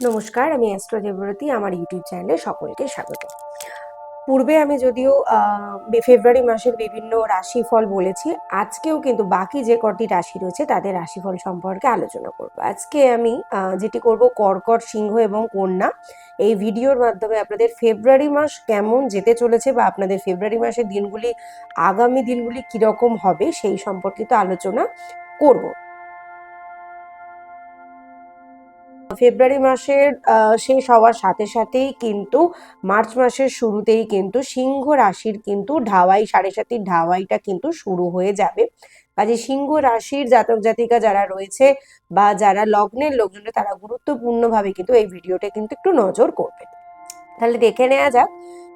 নমস্কার, আমি অ্যাস্ট্রো দেবরতী আমার ইউটিউব চ্যানেলে সকলকে স্বাগত। পূর্বে আমি যদিও ফেব্রুয়ারি মাসের বিভিন্ন রাশিফল বলেছি, আজকেও কিন্তু বাকি যে কটি রাশি রয়েছে, তাদের রাশিফল সম্পর্কে আলোচনা করব। আজকে আমি যেটি করব কর্কট সিংহ এবং কন্যা। এই ভিডিওর মাধ্যমে আপনাদের ফেব্রুয়ারি মাস কেমন যেতে চলেছে বা আপনাদের ফেব্রুয়ারি মাসের দিনগুলি, আগামী দিনগুলি কীরকম হবে, সেই সম্পর্কিত আলোচনা করব। ফেব্রুয়ারি মাসের শেষ হওয়ার সাথে সাথেই কিন্তু মার্চ মাসের শুরুতেই কিন্তু সিংহ রাশির কিন্তু ঢাওয়াই সাড়ে সাতির ঢাওয়াইটা কিন্তু শুরু হয়ে যাবে। কাজে সিংহ রাশির জাতক জাতিকা যারা রয়েছে বা যারা লগ্নের লোকজন তারা গুরুত্বপূর্ণভাবে কিন্তু এই ভিডিওটা কিন্তু একটু নজর করবে। তাহলে দেখে নেওয়া যাক,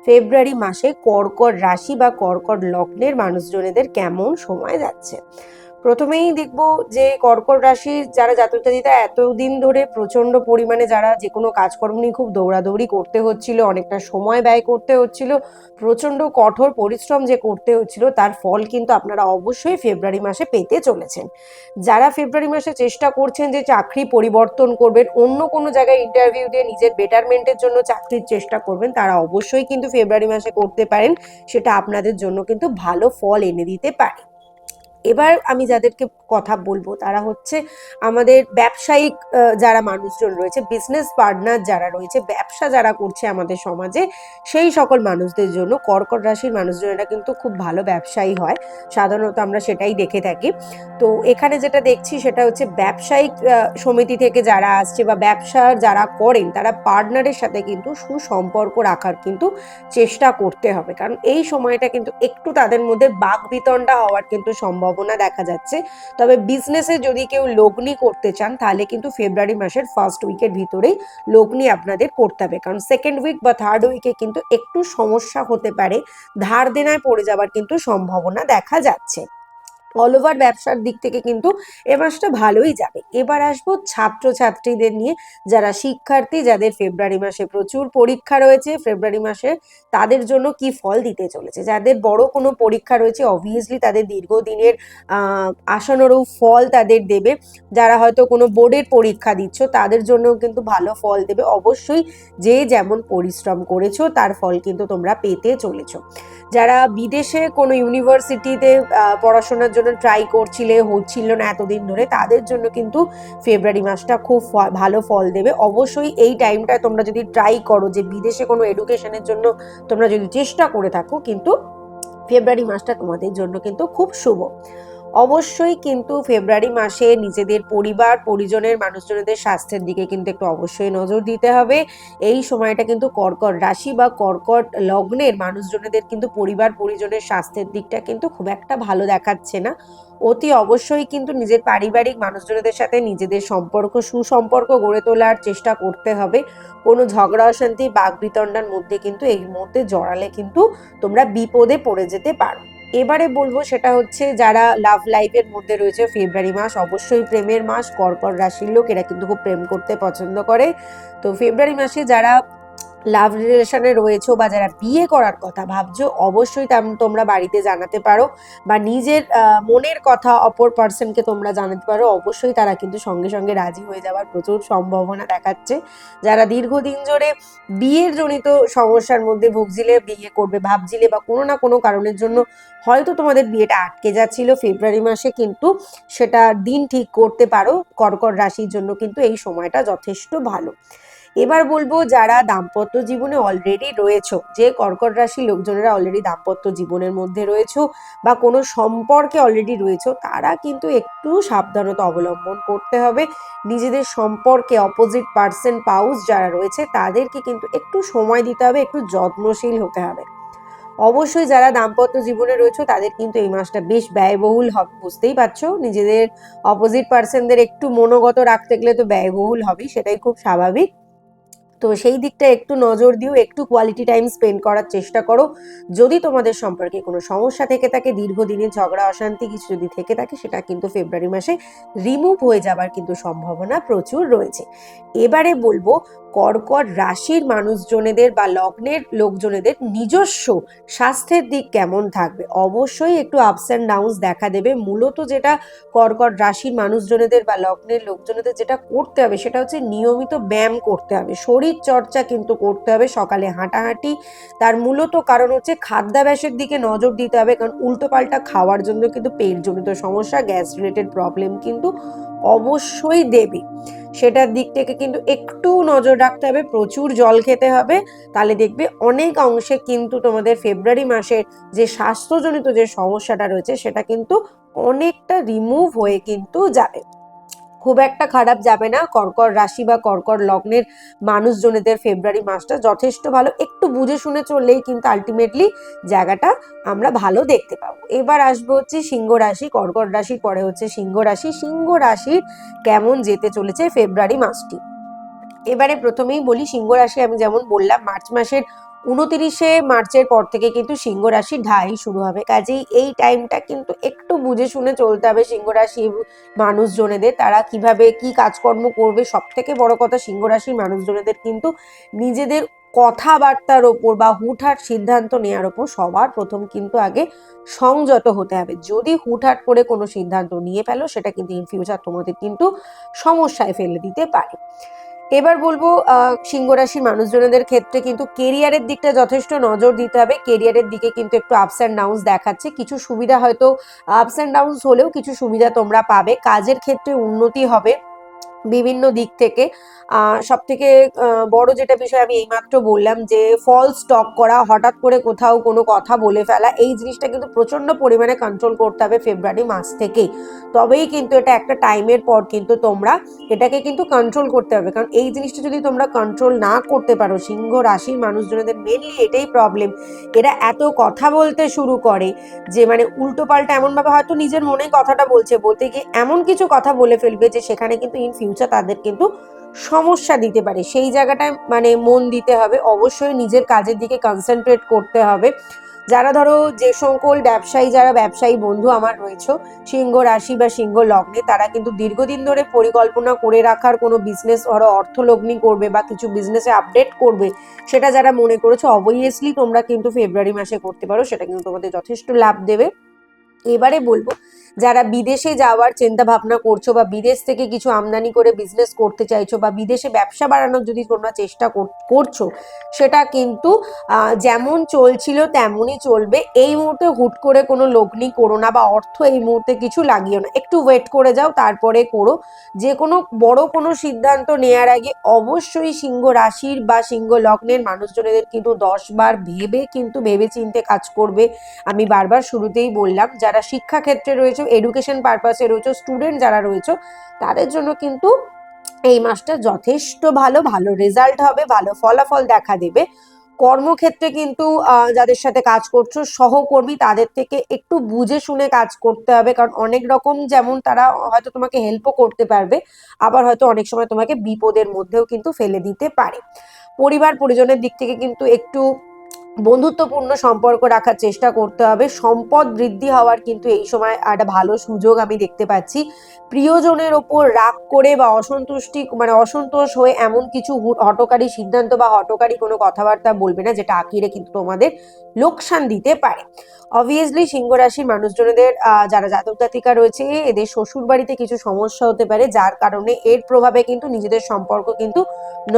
ফেব্রুয়ারি মাসে কর্কট রাশি বা কর্কট লগ্নের মানুষজনেদের কেমন সময় যাচ্ছে। প্রথমেই দেখব যে কর্কট রাশির যারা জাতক জাতিকা এতদিন ধরে প্রচণ্ড পরিমাণে যারা যে কোনো কাজকর্ম নিয়ে খুব দৌড়াদৌড়ি করতে হচ্ছিল, অনেকটা সময় ব্যয় করতে হচ্ছিল প্রচণ্ড কঠোর পরিশ্রম যে করতে হচ্ছিল, তার ফল কিন্তু আপনারা অবশ্যই ফেব্রুয়ারি মাসে পেতে চলেছেন। যারা ফেব্রুয়ারি মাসে চেষ্টা করছেন যে চাকরি পরিবর্তন করবেন, অন্য কোনো জায়গায় ইন্টারভিউ দিয়ে নিজের বেটারমেন্টের জন্য চাকরির চেষ্টা করবেন, তারা অবশ্যই কিন্তু ফেব্রুয়ারি মাসে করতে পারেন, সেটা আপনাদের জন্য কিন্তু ভালো ফল এনে দিতে পারে। এবার আমি যাদেরকে কথা বলব, তারা হচ্ছে আমাদের ব্যবসায়িক যারা মানুষজন রয়েছে বিজনেস পার্টনার যারা রয়েছে, ব্যবসা যারা করছে আমাদের সমাজে, সেই সকল মানুষদের জন্য, কর্কট রাশির মানুষজনেরা কিন্তু খুব ভালো ব্যবসায়ী হয়। সাধারণত আমরা সেটাই দেখে থাকি। তো এখানে যেটা দেখছি সেটা হচ্ছে ব্যবসায়িক সমিতি থেকে যারা আসছে বা ব্যবসা যারা করেন, তারা পার্টনারের সাথে কিন্তু সুসম্পর্ক রাখার কিন্তু চেষ্টা করতে হবে। কারণ এই সময়টা কিন্তু একটু তাদের মধ্যে বাক বিতণ্ডা হওয়ার কিন্তু সম্ভাবনা দেখা যাচ্ছে। তবে বিজনেসে যদি কেউ লগ্নি করতে চান, তাহলে কিন্তু ফেব্রুয়ারি মাসের ফার্স্ট উইকের ভিতরেই লগ্নি আপনাদের করতে হবে। কারণ সেকেন্ড উইক বা থার্ড উইকে কিন্তু একটু সমস্যা হতে পারে। ধার দেনায় পড়ে যাওয়ার কিন্তু সম্ভাবনা দেখা যাচ্ছে। অল ওভার ব্যবসার দিক থেকে কিন্তু এ মাসটা ভালোই যাবে। এবার আসব ছাত্রছাত্রীদের নিয়ে, যারা শিক্ষার্থী, যাদের ফেব্রুয়ারি মাসে প্রচুর পরীক্ষা রয়েছে, ফেব্রুয়ারি মাসে তাদের জন্য কি ফল দিতে চলেছে? যাদের বড় কোনো পরীক্ষা রয়েছে অবভিয়াসলি তাদের দীর্ঘদিনের আশানুরূপ ফল তাদের দেবে। যারা হয়তো কোনো বোর্ডের পরীক্ষা দিচ্ছ, তাদের জন্যও কিন্তু ভালো ফল দেবে। অবশ্যই যে যেমন পরিশ্রম করেছ, তার ফল কিন্তু তোমরা পেতে চলেছো। যারা বিদেশে কোনো ইউনিভার্সিটিতে পড়াশোনার জন্য ট্রাই করছিলে, হচ্ছিল না এতদিন ধরে, তাদের জন্য কিন্তু ফেব্রুয়ারি মাসটা খুব ভালো ফল দেবে। অবশ্যই এই টাইমটায় তোমরা যদি ট্রাই করো যে বিদেশে কোনো এডুকেশনের জন্য তোমরা যদি চেষ্টা করে থাকো, কিন্তু ফেব্রুয়ারি মাসটা তোমাদের জন্য কিন্তু খুব শুভ। অবশ্যই কিন্তু ফেব্রুয়ারি মাসে নিজেদের পরিবার, পরিজনের মানুষজনদের স্বাস্থ্যের দিকে কিন্তু একটু অবশ্যই নজর দিতে হবে। এই সময়টা কিন্তু কর্কট রাশি বা কর্কট লগ্নের মানুষজনদের কিন্তু পরিবার, পরিজনের স্বাস্থ্যের দিকটা কিন্তু খুব একটা ভালো দেখাচ্ছে না। অতি অবশ্যই কিন্তু নিজের পারিবারিক মানুষজনদের সাথে নিজেদের সম্পর্ক, সুসম্পর্ক গড়ে তোলার চেষ্টা করতে হবে। কোনো ঝগড়া, অশান্তি বাক বিতণ্ডার মধ্যে কিন্তু এই মুহূর্তে জড়ালে কিন্তু তোমরা বিপদে পড়ে যেতে পারো। এবারে বলব সেটা হচ্ছে যারা লাভ লাইফের মধ্যে রয়েছে ফেব্রুয়ারি মাস অবশ্যই প্রেমের মাস কর্কট রাশির লোক এরা কিন্তু খুব প্রেম করতে পছন্দ করে। তো ফেব্রুয়ারি মাসে যারা লাভ রিলেশনে রয়েছো বা যারা বিয়ে করার কথা ভাবছ, অবশ্যই তোমরা বাড়িতে জানাতে পারো বা নিজের মনের কথা অপর পার্সনকে তোমরা জানাতে পারো, অবশ্যই তারা কিন্তু সঙ্গে সঙ্গে রাজি হয়ে যাওয়ার প্রচুর সম্ভাবনা দেখাচ্ছে। যারা দীর্ঘদিন ধরে বিয়ের জনিত সমস্যার মধ্যে ভুগছিলে, বিয়ে করবে, ভাবছিলে বা কোনো না কোনো কারণের জন্য হয়তো তোমাদের বিয়েটা আটকে যাচ্ছিল ফেব্রুয়ারি মাসে, কিন্তু সেটা দিন ঠিক করতে পারো কর্কট রাশির জন্য কিন্তু এই সময়টা যথেষ্ট ভালো। এবার বলব যারা দাম্পত্য জীবনে অলরেডি রয়েছো, যে কর্কট রাশি লোকজনেরা অলরেডি দাম্পত্য জীবনের মধ্যে রয়েছো বা কোনো সম্পর্কে অলরেডি রয়েছো, তারা কিন্তু একটু সাবধানতা অবলম্বন করতে হবে। নিজেদের সম্পর্কে অপোজিট পার্সন পাউস যারা রয়েছে, তাদেরকে কিন্তু একটু সময় দিতে হবে, একটু যত্নশীল হতে হবে। অবশ্যই যারা দাম্পত্য জীবনে রয়েছে, তাদের কিন্তু এই মাসটা বেশ ব্যয়বহুল হবে, বুঝতেই পারছ? নিজেদের অপোজিট পার্সনদের একটু মনোগত রাখতে গেলে তো ব্যয়বহুল হবেই, সেটাই খুব স্বাভাবিক। তো সেই দিকটা একটু নজর দিও, একটু কোয়ালিটি টাইম স্পেন্ড করার চেষ্টা করো। যদি তোমাদের সম্পর্কে কোনো সমস্যা থেকে থাকে, দীর্ঘদিনের ঝগড়া, অশান্তি কিছু যদি থেকে থাকে, সেটা কিন্তু ফেব্রুয়ারি মাসে রিমুভ হয়ে যাবার কিন্তু সম্ভাবনা প্রচুর রয়েছে। এবারে বলব, কর্কট রাশির মানুষজনেদের বা লগ্নের লোকজনেদের নিজস্ব স্বাস্থ্যের দিক কেমন থাকবে? অবশ্যই একটু আপস অ্যান্ড ডাউনস দেখা দেবে। মূলত যেটা কর্কট রাশির মানুষজনেদের বা লগ্নের লোকজনেদের যেটা করতে হবে, সেটা হচ্ছে নিয়মিত ব্যায়াম করতে হবে। শরীর চর্চা কিন্তু করতে হবে, সকালে হাঁটাহাঁটি। তার মূলত কারণ হচ্ছে খাদ্যাভ্যাসের দিকে নজর দিতে হবে, কারণ উল্টোপাল্টা খাওয়ার জন্য কিন্তু পেটজনিত সমস্যা, গ্যাস রিলেটেড প্রবলেম কিন্তু অবশ্যই দেবে। সেটার দিক থেকে কিন্তু একটু নজর রাখতে হবে, প্রচুর জল খেতে হবে। তাহলে দেখবে অনেক অংশে কিন্তু তোমাদের ফেব্রুয়ারি মাসের যে স্বাস্থ্যজনিত যে সমস্যাটা রয়েছে, সেটা কিন্তু অনেকটা রিমুভ হয়ে কিন্তু যাবে। খুব একটা খারাপ যাবে না। কর্কর রাশি বা কর্কর লগ্নের মানুষজনেদের ফেব্রুয়ারি মাসটা যথেষ্ট ভালো। একটু বুঝে শুনে চললেই কিন্তু আলটিমেটলি জায়গাটা আমরা ভালো দেখতে পাবো। এবার আসব হচ্ছে সিংহ রাশি, কর্কর রাশির, পরে হচ্ছে সিংহ রাশি। সিংহ রাশির কেমন যেতে চলেছে ফেব্রুয়ারি মাসটি? এবারে প্রথমেই বলি, সিংহ রাশি আমি যেমন বললাম, মার্চ মাসের উনতিরিশে মার্চের পর থেকে কিন্তু সিংহ রাশি ঢাই শুরু হবে। কাজেই এই টাইমটা কিন্তু একটু বুঝে শুনে চলতে হবে সিংহ রাশি মানুষজনেদের। তারা কীভাবে কি কাজকর্ম করবে সব থেকে বড় কথা সিংহ রাশির মানুষজনেদের কিন্তু নিজেদের কথাবার্তার ওপর বা হুটহাট সিদ্ধান্ত নেওয়ার ওপর সবার প্রথম কিন্তু আগে সংযত হতে হবে। যদি হুটহাট করে কোনো সিদ্ধান্ত নিয়ে ফেলো, সেটা কিন্তু ইন ফিউচার তোমাদের কিন্তু সমস্যায় ফেলে দিতে পারে। এবার বলব সিংহ রাশির মানুষজনদের ক্ষেত্রে কিন্তু কেরিয়ারের দিকটা যথেষ্ট নজর দিতে হবে। কেরিয়ারের দিকে কিন্তু একটু আপস অ্যান্ড ডাউন্স দেখাচ্ছে। কিছু সুবিধা হয়তো আপস অ্যান্ড ডাউন্স হলেও কিছু সুবিধা তোমরা পাবে। কাজের ক্ষেত্রে উন্নতি হবে। বিভিন্ন দিক থেকে। সব থেকে বড় যেটা বিষয় আমি এইমাত্র বললাম যে ফল স্টক করা, হঠাৎ করে কোথাও কোনো কথা বলে ফেলা, এই জিনিসটা কিন্তু প্রচণ্ড পরিমাণে কন্ট্রোল করতে হবে ফেব্রুয়ারি মাস থেকেই। তবেই কিন্তু এটা একটা টাইমের পর কিন্তু তোমরা এটাকে কিন্তু কন্ট্রোল করতে হবে কারণ এই জিনিসটা যদি তোমরা কন্ট্রোল না করতে পারো, সিংহ রাশির মানুষজনদের মেনলি এটাই প্রবলেম এরা এত কথা বলতে শুরু করে যে মানে উল্টো পাল্টা এমনভাবে হয়তো নিজের মনে কথাটা বলছে, বলতে গিয়ে এমন কিছু কথা বলে ফেলবে যে, সেখানে কিন্তু ইন ফিউচার তাদের কিন্তু সমস্যা দিতে পারে। সেই জায়গাটায় মানে মন দিতে হবে। অবশ্যই নিজের কাজের দিকে কনসেন্ট্রেট করতে হবে। যারা ধরো যে সকল ব্যবসায়ী, যারা ব্যবসায়ী বন্ধু আমার রয়েছে, সিংহ রাশি বা সিংহ লগ্নে, তারা কিন্তু দীর্ঘদিন ধরে পরিকল্পনা করে রাখার কোনো বিজনেস ধরো অর্থলগ্নি করবে বা কিছু বিজনেসে আপডেট করবে, সেটা যারা মনে করেছ অবভিয়াসলি তোমরা কিন্তু ফেব্রুয়ারি মাসে করতে পারো, সেটা কিন্তু তোমাদের যথেষ্ট লাভ দেবে। এবারে বলব যারা বিদেশে যাওয়ার চিন্তা ভাবনা করছ বা বিদেশ থেকে কিছু আমদানি করে বিজনেস করতে চাইছো বা বিদেশে ব্যবসা বাড়ানোর যদি তোমরা চেষ্টা করছ, সেটা কিন্তু যেমন চলছিল তেমনই চলবে। এই মুহূর্তে হুট করে কোনো লগ্নি করো না বা অর্থ এই মুহূর্তে কিছু লাগিও না। একটু ওয়েট করে যাও, তারপরে করো। যে কোনো বড় কোনো সিদ্ধান্ত নেয়ার আগে অবশ্যই সিংহ রাশির বা সিংহ লগ্নের মানুষজনেদের কিন্তু দশবার ভেবে কিন্তু ভেবে চিনতে কাজ করবে। আমি বারবার শুরুতেই বললাম, যারা শিক্ষা ক্ষেত্রে রয়েছে এডুকেশন পারপাসে রয়েছে স্টুডেন্ট যারা রয়েছে, তাদের জন্য কিন্তু এই মাসটা যথেষ্ট ভালো ভালো রেজাল্ট হবে, ভালো ফলাফল দেখা দেবে। কর্মক্ষেত্রে কিন্তু যাদের সাথে কাজ করছ, সহকর্মী, তাদের থেকে একটু বুঝে শুনে কাজ করতে হবে, কারণ অনেক রকম যেমন তারা হয়তো তোমাকে হেল্পও করতে পারবে, আবার হয়তো অনেক সময় তোমাকে বিপদের মধ্যেও কিন্তু ফেলে দিতে পারে। পরিবার পরিজনের দিক থেকে কিন্তু একটু বন্ধুত্বপূর্ণ সম্পর্ক রাখার চেষ্টা করতে হবে। সম্পদ বৃদ্ধি হওয়ার কিন্তু এই সময় একটা ভালো সুযোগ আমি দেখতে পাচ্ছি। প্রিয়জনের ওপর রাগ করে বা অসন্তুষ্টি মানে অসন্তোষ হয়ে এমন কিছু হটকারী সিদ্ধান্ত বা হটকারী কোনো কথাবার্তা বলবে না, যেটা আকিরে কিন্তু তোমাদের লোকসান দিতে পারে। অবভিয়াসলি সিংহ রাশির মানুষজনদের যারা জাতক জাতিকা রয়েছে, এদের শ্বশুর বাড়িতে কিছু সমস্যা হতে পারে, যার কারণে এর প্রভাবে কিন্তু নিজেদের সম্পর্ক কিন্তু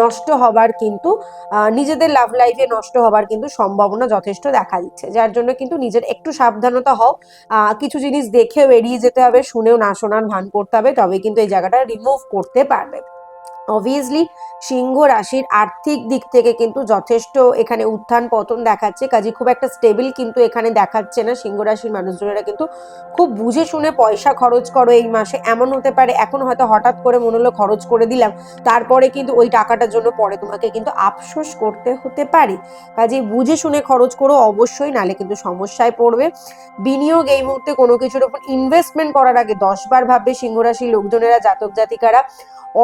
নষ্ট হবার কিন্তু নিজেদের লাভ লাইফে নষ্ট হবার কিন্তু সম্ভাবনা যথেষ্ট দেখা দিচ্ছে। যার জন্য কিন্তু নিজের একটু সাবধানতা হও। কিছু জিনিস দেখেও এড়িয়ে যেতে হবে, শুনেও না শোনার ভান করতে হবে, তবে কিন্তু এই জায়গাটা রিমুভ করতে পারবে। অবভিয়াসলি সিংহ রাশির আর্থিক দিক থেকে কিন্তু যথেষ্ট এখানে উত্থান পতন দেখাচ্ছে। কাজে খুব একটা স্টেবল কিন্তু এখানে দেখাচ্ছে না। সিংহ রাশির মানুষজনেরা কিন্তু খুব বুঝে শুনে পয়সা খরচ করো এই মাসে। এমন হতে পারে, এখন হয়তো হঠাৎ করে মনে হলো খরচ করে দিলাম। তারপরে কিন্তু ওই টাকাটার জন্য পরে তোমাকে কিন্তু আফসোস করতে হতে পারে। কাজে বুঝে শুনে খরচ করো অবশ্যই, নালে কিন্তু সমস্যায় পড়বে। বিনিয়োগ এই মুহূর্তে কোনো কিছুর উপর ইনভেস্টমেন্ট করার আগে দশবার ভাববে সিংহ রাশির লোকজনেরা, জাতক জাতিকারা।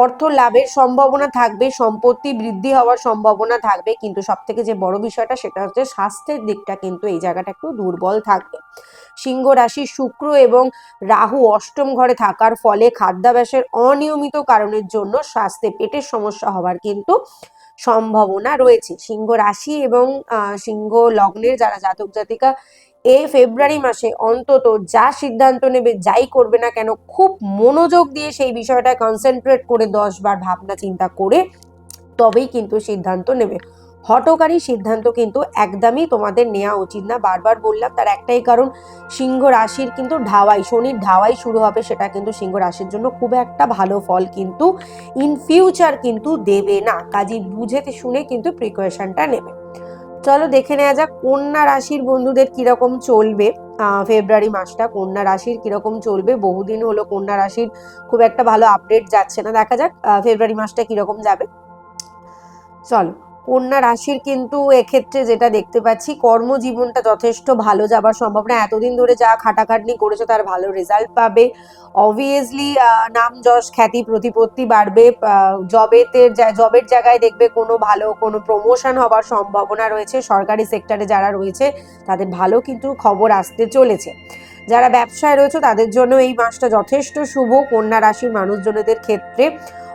অর্থ লাভের সম্ভাবনা থাকবে, সম্পত্তি বৃদ্ধি হওয়ার সম্ভাবনা থাকবে, কিন্তু সব থেকে যে বড় বিষয়টা সেটা হচ্ছে স্বাস্থ্যের দিকটা কিন্তু এই জায়গাটা একটু দুর্বল থাকবে। সিংহ রাশি শুক্র এবং রাহু অষ্টম ঘরে থাকার ফলে খাদ্যাভ্যাসের অনিয়মিত কারণের জন্য স্বাস্থ্যে পেটের সমস্যা হওয়ার কিন্তু সম্ভাবনা রয়েছে। সিংহ রাশি এবং সিংহ লগ্নের যারা জাতক জাতিকা এই ফেব্রুয়ারি মাসে অন্তত যা সিদ্ধান্ত নেবে, যাই করবে না কেন, খুব মনোযোগ দিয়ে সেই বিষয়টা কনসেন্ট্রেট করে দশ বার ভাবনা চিন্তা করে তবেই কিন্তু সিদ্ধান্ত নেবে। হটকারী সিদ্ধান্ত কিন্তু একদমই তোমাদের নেওয়া উচিত না। বারবার বললাম, তার একটাই কারণ, সিংহ রাশির কিন্তু ঢাওয়াই শনির ঢাওয়াই শুরু হবে, সেটা কিন্তু সিংহ রাশির জন্য খুব একটা ভালো ফল কিন্তু ইন ফিউচার কিন্তু দেবে না। কাজী বুঝেতে শুনে কিন্তু প্রিকশনটা নেবে। চলো দেখে নেওয়া যাক কন্যা রাশির বন্ধুদের কীরকম চলবে ফেব্রুয়ারি মাসটা কন্যা রাশির কীরকম চলবে, বহুদিন হলো কন্যা রাশির খুব একটা ভালো আপডেট যাচ্ছে না, দেখা যাক ফেব্রুয়ারি মাসটা কীরকম যাবে। চলো কন্যা রাশির কিন্তু এক্ষেত্রে যেটা দেখতে পাচ্ছি, কর্মজীবনটা যথেষ্ট ভালো যাবার সম্ভাবনা। এতদিন ধরে যা খাটাখাটনি করেছে তার ভালো রেজাল্ট পাবে। অবভিয়াসলি নাম যশ, খ্যাতি, প্রতিপত্তি বাড়বে। জবেতে জবের জায়গায় দেখবে কোনো ভালো, কোনো প্রমোশন হবার সম্ভাবনা রয়েছে। সরকারি সেক্টরে যারা রয়েছে, তাদের ভালো কিন্তু খবর আসতে চলেছে। যারা ব্যবসায় রয়েছে, তাদের জন্য এই মাসটা যথেষ্ট শুভ। কন্যা রাশির মানুষজনদের ক্ষেত্রে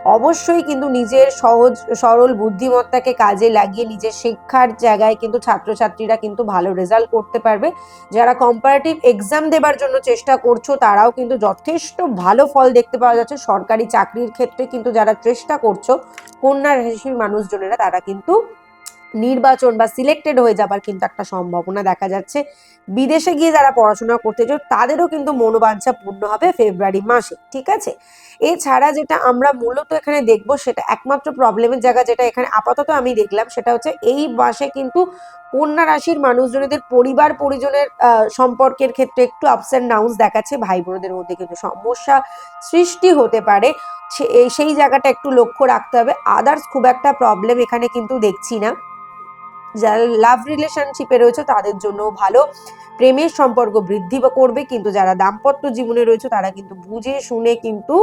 অবশ্যই কিন্তু নিজের সহজ, সরল বুদ্ধিমত্তাকে কাজে লাগিয়ে নিজের শিক্ষার জায়গায় কিন্তু ছাত্রছাত্রীরা কিন্তু ভালো রেজাল্ট করতে পারবে। যারা কম্পারেটিভ এক্সাম দেবার জন্য চেষ্টা করছ, তারাও কিন্তু যথেষ্ট ভালো ফল দেখতে পাওয়া যাচ্ছে। সরকারি চাকরির ক্ষেত্রে কিন্তু যারা চেষ্টা করছ, কন্যা রাশির মানুষজনেরা, তারা কিন্তু নির্বাচন বা সিলেক্টেড হয়ে যাবার কিন্তু একটা সম্ভাবনা দেখা যাচ্ছে। বিদেশে গিয়ে যারা পড়াশোনা করতে চাও তাদেরও কিন্তু মনোবাঞ্ছা পূর্ণ হবে ফেব্রুয়ারি মাসে, ঠিক আছে? এছাড়া যেটা আমরা মূলত এখানে দেখব, সেটা একমাত্র প্রবলেমের জায়গা যেটা এখানে আপাতত আমি দেখলাম, সেটা হচ্ছে এই মাসে কিন্তু কন্যা রাশির মানুষজনদের পরিবার পরিজনের সম্পর্কের ক্ষেত্রে একটু আপস অ্যান্ড ডাউনস দেখাচ্ছে ভাই বোনদের মধ্যে কিন্তু সমস্যা সৃষ্টি হতে পারে। সেই জায়গাটা একটু লক্ষ্য রাখতে হবে। আদার্স খুব একটা প্রবলেম এখানে কিন্তু দেখছি না। যারা লাভ রিলেশনশিপে রয়েছে, তাদের জন্য ভালো। প্রেমের সম্পর্ক বৃদ্ধি করবে, কিন্তু যারা দাম্পত্য জীবনে রয়েছে, তারা কিন্তু বুঝে, শুনে কিন্তু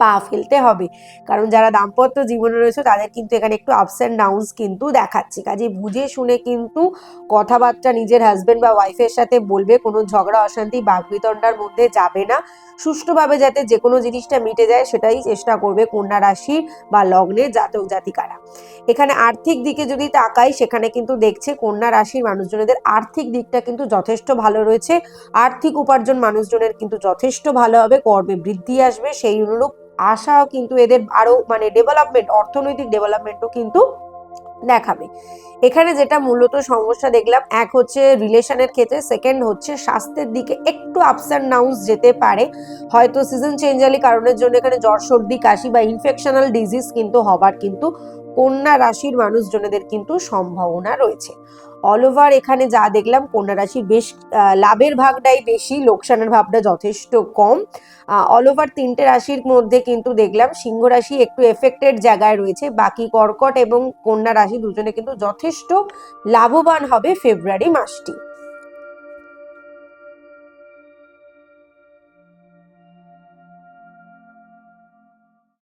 পা ফেলতে হবে। কারণ যারা দাম্পত্য জীবনে রয়েছে, তাদের কিন্তু এখানে একটু আপস অ্যান্ড ডাউনস কিন্তু দেখাচ্ছে। কাজে বুঝে শুনে কিন্তু কথাবার্তা নিজের হাজবেন্ড বা ওয়াইফের সাথে বলবে, কোনো ঝগড়া, অশান্তি বাকবিতণ্ডার মধ্যে যাবে না। সুষ্ঠুভাবে যাতে যে কোনো জিনিসটা মিটে যায়, সেটাই চেষ্টা করবে কন্যা রাশি বা লগ্নের জাতক জাতিকারা। এখানে আর্থিক দিকে যদি তাকাই, সেখানে কিন্তু দেখছে কন্যা রাশির মানুষজনদের আর্থিক দিকটা কিন্তু যথেষ্ট ভালো রয়েছে। আর্থিক উপার্জন মানুষজনের কিন্তু যথেষ্ট ভালো হবে, কর্মে বৃদ্ধি আসবে। সেই অনুরূপ আশাও কিন্তু এদের আরও মানে ডেভেলপমেন্ট অর্থনৈতিক ডেভেলপমেন্টও কিন্তু দেখাবে। এখানে যেটা মূলত সমস্যা দেখলাম, এক হচ্ছে রিলেশনের ক্ষেত্রে সেকেন্ড হচ্ছে স্বাস্থ্যের দিকে একটু আপস অ্যান্ড ডাউন্স যেতে পারে। হয়তো সিজন চেঞ্জালি কারণের জন্য এখানে জ্বর সর্দি, কাশি বা ইনফেকশনাল ডিজিজ কিন্তু হবার কিন্তু কন্যা রাশির মানুষজনেদের কিন্তু সম্ভাবনা রয়েছে। অল ওভার এখানে যা দেখলাম, কন্যা রাশি বেশ লাভের ভাগটাই বেশি, লোকসানের ভাবটা যথেষ্ট কম। অল ওভার তিনটে রাশির মধ্যে কিন্তু দেখলাম, সিংহ রাশি একটু এফেক্টেড জায়গায় রয়েছে, বাকি কর্কট এবং কন্যা রাশি দুজনে কিন্তু যথেষ্ট লাভবান হবে ফেব্রুয়ারি মাসটি।